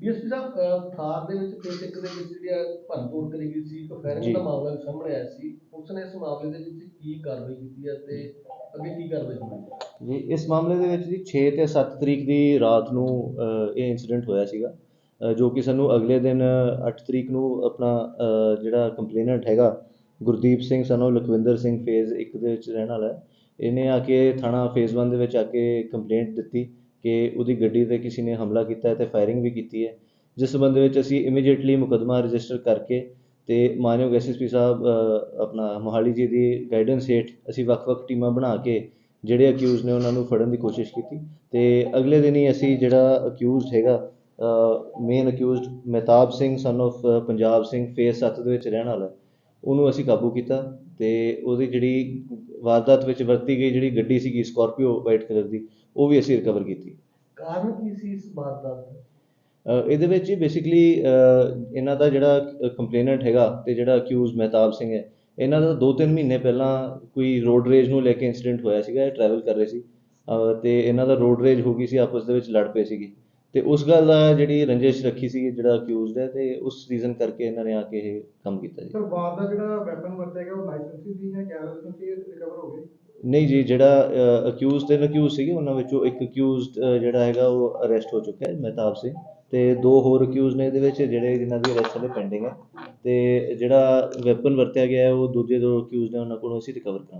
DSP ਸਾਹਿਬ ਥਾਰ ਦੇ ਵਿੱਚ ਇੱਕ ਦੇ ਵਿੱਚ ਜਿਹੜੀ ਆ ਭੰਨ ਤੋੜ ਕਰੀ ਗਈ ਸੀ ਇੱਕ ਜੀ। ਫਾਇਰਿੰਗ ਦਾ ਮਾਮਲਾ ਵੀ ਸਾਹਮਣੇ ਆਇਆ ਸੀ। ਪੁਲਿਸ ਨੇ ਇਸ ਮਾਮਲੇ ਦੇ ਵਿੱਚ ਕੀ ਕਾਰਵਾਈ ਕੀਤੀ ਹੈ ਤੇ ਅੱਗੇ ਕੀ ਕਾਰਵਾਈ ਹੋਣੀ ਜੀ ਇਸ ਮਾਮਲੇ ਦੇ ਵਿੱਚ ਜੀ 6 ਤੇ 7 ਤਰੀਕ ਦੀ ਰਾਤ ਨੂੰ ਇਹ ਇਨਸੀਡੈਂਟ ਹੋਇਆ ਸੀਗਾ। ਜੋ ਕਿ ਸਾਨੂੰ ਅਗਲੇ ਦਿਨ 8 ਤਰੀਕ ਨੂੰ ਆਪਣਾ ਜਿਹੜਾ ਕੰਪਲੇਨੈਂਟ ਹੈਗਾ ਗੁਰਦੀਪ ਸਿੰਘ ਸਾਨੂੰ ਲਖਵਿੰਦਰ ਸਿੰਘ ਫੇਜ਼ 1 ਦੇ ਵਿੱਚ ਰਹਿਣ ਵਾਲਾ ਹੈ। ਇਹਨੇ ਆ ਕੇ ਥਾਣਾ ਫੇਜ਼ 1 ਦੇ ਵਿੱਚ ਆ ਕੇ ਕੰਪਲੇਂਟ ਦਿੱਤੀ। ਕਿ ਉਹਦੀ ਗੱਡੀ ਤੇ ਕਿਸੇ ਨੇ ਹਮਲਾ ਕੀਤਾ ਅਤੇ ਫਾਇਰਿੰਗ ਵੀ ਕੀਤੀ ਹੈ। ਜਿਸ ਸੰਬੰਧ ਵਿੱਚ ਅਸੀਂ ਇਮੀਡੀਏਟਲੀ ਮੁਕੱਦਮਾ ਰਜਿਸਟਰ ਕਰਕੇ ਅਤੇ ਮਾਨਯੋਗ ਐਸਐਸਪੀ ਸਾਹਿਬ ਆਪਣਾ ਮੋਹਾਲੀ ਜੀ ਦੀ ਗਾਈਡੈਂਸ ਹੇਠ ਅਸੀਂ ਵੱਖ-ਵੱਖ ਟੀਮਾਂ ਬਣਾ ਕੇ ਜਿਹੜੇ ਅਕਿਊਜ਼ ਨੇ ਉਹਨਾਂ ਨੂੰ ਫੜਨ ਦੀ ਕੋਸ਼ਿਸ਼ ਕੀਤੀ ਅਤੇ ਅਗਲੇ ਦਿਨ ਹੀ ਅਸੀਂ ਜਿਹੜਾ ਅਕਿਊਜ਼ਡ ਹੈਗਾ main accused Mehtab Singh son of Punjab Singh phase ਸੱਤ ਦੇ ਵਿੱਚ ਰਹਿਣ ਵਾਲਾ ਉਹਨੂੰ ਅਸੀਂ ਕਾਬੂ ਕੀਤਾ ਅਤੇ ਉਹਦੀ ਜਿਹੜੀ ਵਾਰਦਾਤ ਵਿੱਚ ਵਰਤੀ ਗਈ ਜਿਹੜੀ ਗੱਡੀ ਸੀਗੀ ਸਕਾਰਪੀਓ ਵਾਈਟ ਕਲਰ ਦੀ ਉਹ ਵੀ ਅਸੀਂ ਰਿਕਵਰ ਕੀਤੀ। ਕਾਰਨ ਕੀ ਸੀ ਇਸ ਵਾਰਦਾਤ ਦਾ? ਇਹਦੇ ਵਿੱਚ ਹੀ ਬੇਸਿਕਲੀ ਇਹਨਾਂ ਦਾ ਜਿਹੜਾ ਕੰਪਲੇਨੈਂਟ ਹੈਗਾ ਤੇ ਜਿਹੜਾ ਅਕਿਊਜ਼ ਮਹਿਤਾਬ ਸਿੰਘ ਹੈ ਇਹਨਾਂ ਦਾ 2-3 ਮਹੀਨੇ ਪਹਿਲਾਂ ਕੋਈ ਰੋਡ ਰੇਜ ਨੂੰ ਲੈ ਕੇ ਇਨਸੀਡੈਂਟ ਹੋਇਆ ਸੀਗਾ ਇਹ ਟਰੈਵਲ ਕਰ ਰਹੇ ਸੀ। ਤੇ ਇਹਨਾਂ ਦਾ ਰੋਡ ਰੇਜ ਹੋ ਗਈ ਸੀ ਆਪਸ ਦੇ ਵਿੱਚ ਲੜ ਪਏ ਸੀਗੇ। ਤੇ ਉਸ ਗੱਲ ਦਾ ਜਿਹੜੀ ਰੰਜਿਸ਼ ਰੱਖੀ ਸੀ ਜਿਹੜਾ ਅਕਿਊਜ਼ਡ ਹੈ ਤੇ ਉਸ ਰੀਜ਼ਨ ਕਰਕੇ ਇਹਨਾਂ ਨੇ ਆ ਕੇ ਇਹ ਕੰਮ ਕੀਤਾ ਜੀ। ਸਰ ਬਾਰ ਦਾ ਜਿਹੜਾ ਵੈਪਨ ਵਰਤਿਆ ਗਿਆ ਉਹ ਲਾਇਸੈਂਸੀ ਸੀ ਜਾਂ ਗੈਰ ਲਾਇਸੈਂਸੀ ਰਿਕਵਰ ਹੋ ਗਏ ਨਹੀਂ ਜੀ ਜਿਹੜਾ ਅਕਿਊਜ਼ ਤੇ ਅਕਿਊਜ਼ ਸੀਗੇ ਉਹਨਾਂ ਵਿੱਚੋਂ ਇੱਕ ਅਕਿਊਜ਼ਡ ਜਿਹੜਾ ਹੈਗਾ ਉਹ ਅਰੈਸਟ ਹੋ ਚੁੱਕਾ ਹੈ ਮਹਿਤਾਬ ਸਿੰਘ। ਤੇ ਦੋ ਹੋਰ ਅਕਿਊਜ਼ ਨੇ ਇਹਦੇ ਵਿੱਚ ਜਿਹੜੇ ਜਿਨ੍ਹਾਂ ਦੀ ਅਰੈਸਟ ਹਲੇ ਪੈਂਡਿੰਗ ਹੈ। ਤੇ ਜਿਹੜਾ ਵੈਪਨ ਵਰਤਿਆ ਗਿਆ ਉਹ ਦੂਜੇ ਦੋ ਅਕਿਊਜ਼ ਨੇ ਉਹਨਾਂ ਕੋਲੋਂ ਅਸੀਂ ਰਿਕਵਰ ਕਰਾਂਗੇ।